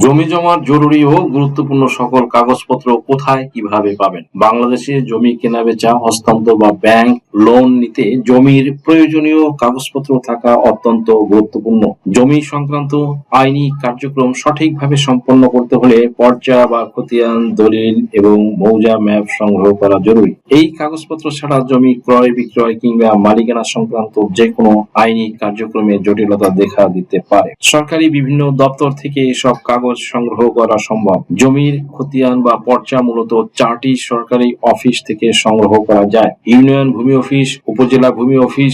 জমি জমার জরুরি ও গুরুত্বপূর্ণ সকল কাগজপত্র কোথায়, কীভাবে পাবেন? বাংলাদেশে জমি কেনা, বেচা, হস্তান্তর বা ব্যাংক লোন নিতে জমির প্রয়োজনীয় কাগজপত্র থাকা অত্যন্ত গুরুত্বপূর্ণ। জমি সংক্রান্ত আইনি কার্যক্রম সঠিকভাবে সম্পন্ন করতে হলে পর্যা বা খতিয়ান, দলিল এবং মৌজা ম্যাপ সংগ্রহ করা জরুরি। এই কাগজপত্র ছাড়া জমি ক্রয়, বিক্রয় কিংবা মালিকানা সংক্রান্ত যে কোনো আইনি কার্যক্রমে জটিলতা দেখা দিতে পারে। সরকারি বিভিন্ন দপ্তর থেকে এসব কাগজ সংগ্রহ করা সম্ভব। জমির খতিয়ান বা পর্চা মূলত চারটি সরকারি অফিস থেকে সংগ্রহ করা যায়। ইউনিয়ন ভূমি অফিস, উপজেলা ভূমি অফিস,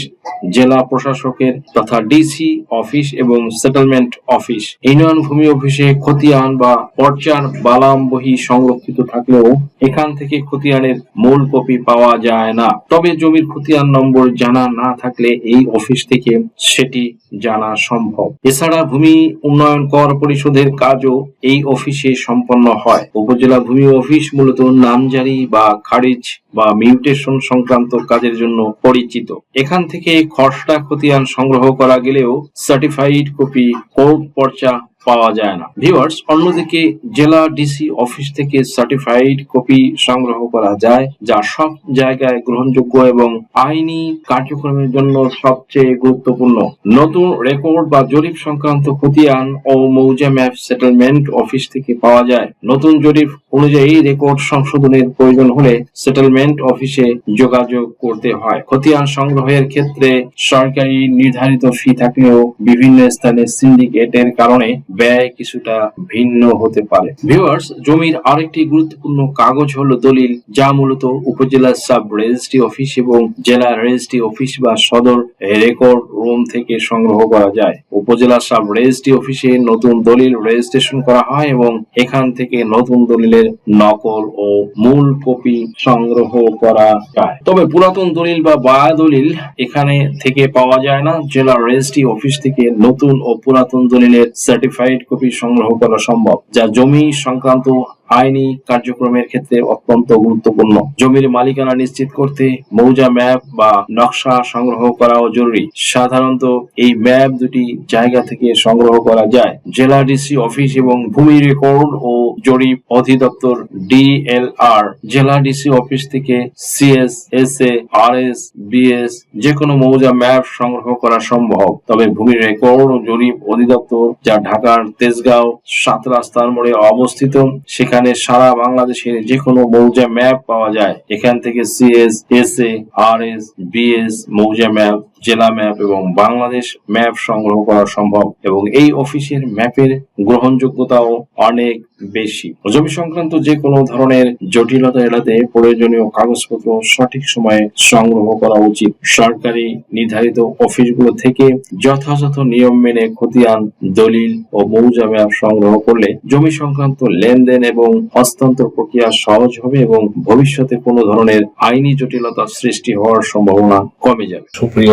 জেলা প্রশাসকের তথা ডিসি অফিস এবং সেটেলমেন্ট অফিস। ইউনিয়ন ভূমি অফিসে খতিয়ান বা পর্চার বালাম বহি সংরক্ষিত থাকলেও এখান থেকে খতিয়ানের মূল কপি পাওয়া যায় না। তবে জমির খতিয়ান নম্বর জানা না থাকলে এই অফিস থেকে সেটি জানা সম্ভব। এছাড়া ভূমি উন্নয়ন কর পরিশোধের কাজও এই অফিসে সম্পন্ন হয়। উপজেলা ভূমি অফিস মূলত নামজারি বা খারিজ বা মিউটেশন সংক্রান্ত কাজের জন্য পরিচিত। এখান থেকে খসড়া খতিয়ান সংগ্রহ করা গেলেও সার্টিফাইড কপি কোর্ট পর্চা পাওয়া যায় না। ভিউয়ার্স অন্যদিকে জেলা ডিসি অফিস থেকে সার্টিফাইড কপি সংগ্রহ করা যায়, যা সব জায়গায় গ্রহণযোগ্য এবং আইনি কার্যক্রমের জন্য সবচেয়ে গুরুত্বপূর্ণ। নতুন রেকর্ড বা জরিপ সংক্রান্ত খতিয়ান ও মৌজা ম্যাপ সেটেলমেন্ট অফিস থেকে পাওয়া যায়। নতুন জরিপ অনুযায়ী রেকর্ড সংশোধনের প্রয়োজন হলে সেটেলমেন্ট অফিসে যোগাযোগ করতে হয়। খতিয়ান সংগ্রহের ক্ষেত্রে সরকারি নির্ধারিত ফি থাকলেও বিভিন্ন স্থানে সিন্ডিকেটের কারণে ব্যয় কিছুটা ভিন্ন হতে পারে। ভিউয়ার্স জমির আরেকটি গুরুত্বপূর্ণ কাগজ হলো দলিল, যা মূলত উপজেলা সাব রেজিস্ট্রি অফিস এবং জেলা রেজিস্ট্রি অফিস বা সদর রেকর্ড রুম থেকে সংগ্রহ করা যায়। উপজেলা সাব রেজিস্ট্রি অফিসে নতুন দলিল রেজিস্ট্রেশন করা হয় এবং এখান থেকে নতুন দলিলের নকল ও মূল কপি সংগ্রহ করা যায়। তবে পুরাতন দলিল বা বায়া দলিল এখানে থেকে পাওয়া যায় না। জেলা রেজিস্ট্রি অফিস থেকে নতুন ও পুরাতন দলিলের সার্টিফাইড কপি সংগ্রহ করা সম্ভব। যা জমি সংক্রান্ত আইনি কার্যক্রমের ক্ষেত্রে অত্যন্ত গুরুত্বপূর্ণ। জমির মালিকানা নিশ্চিত করতে মৌজা ম্যাপ বা নকশা সংগ্রহ করাও জরুরি। সাধারণত এই ম্যাপ দুটি জায়গা থেকে সংগ্রহ করা যায়। জেলা ডিসি অফিস এবং ভূমি রেকর্ড ও জরিপ অধিদপ্তর ডিএলআর। জেলা ডিসি অফিস থেকে CS S A R S BS যে কোনো মৌজা ম্যাপ সংগ্রহ করা সম্ভব। তবে ভূমি রেকর্ড ও জরিপ অধিদপ্তর, যা ঢাকার তেজগাঁও সাত রাস্তার মোড়ে অবস্থিত, সেখানে সারা বাংলাদেশের যে কোনো মৌজা ম্যাপ পাওয়া যায়। এখান থেকে CS S A R S BS মৌজা ম্যাপ জেলা ম্যাপ এবং বাংলাদেশ ম্যাপ সংগ্রহ করা সম্ভব এবং এই অফিসের ম্যাপের গ্রহণযোগ্যতাও অনেক বেশি। জমি সংক্রান্ত যে কোনো ধরনের জটিলতা এড়াতে প্রয়োজনীয় কাগজপত্র সঠিক সময়ে সংগ্রহ করা উচিত। সরকারি নির্ধারিত অফিসগুলো থেকে যথাযথ নিয়ম মেনে খতিয়ান, দলিল ও মৌজা ম্যাপ সংগ্রহ করলে জমি সংক্রান্ত লেনদেন এবং হস্তান্তর প্রক্রিয়া সহজ হবে এবং ভবিষ্যতে কোনো ধরনের আইনি জটিলতা সৃষ্টি হওয়ার সম্ভাবনা কমে যাবে। সুপ্রিয়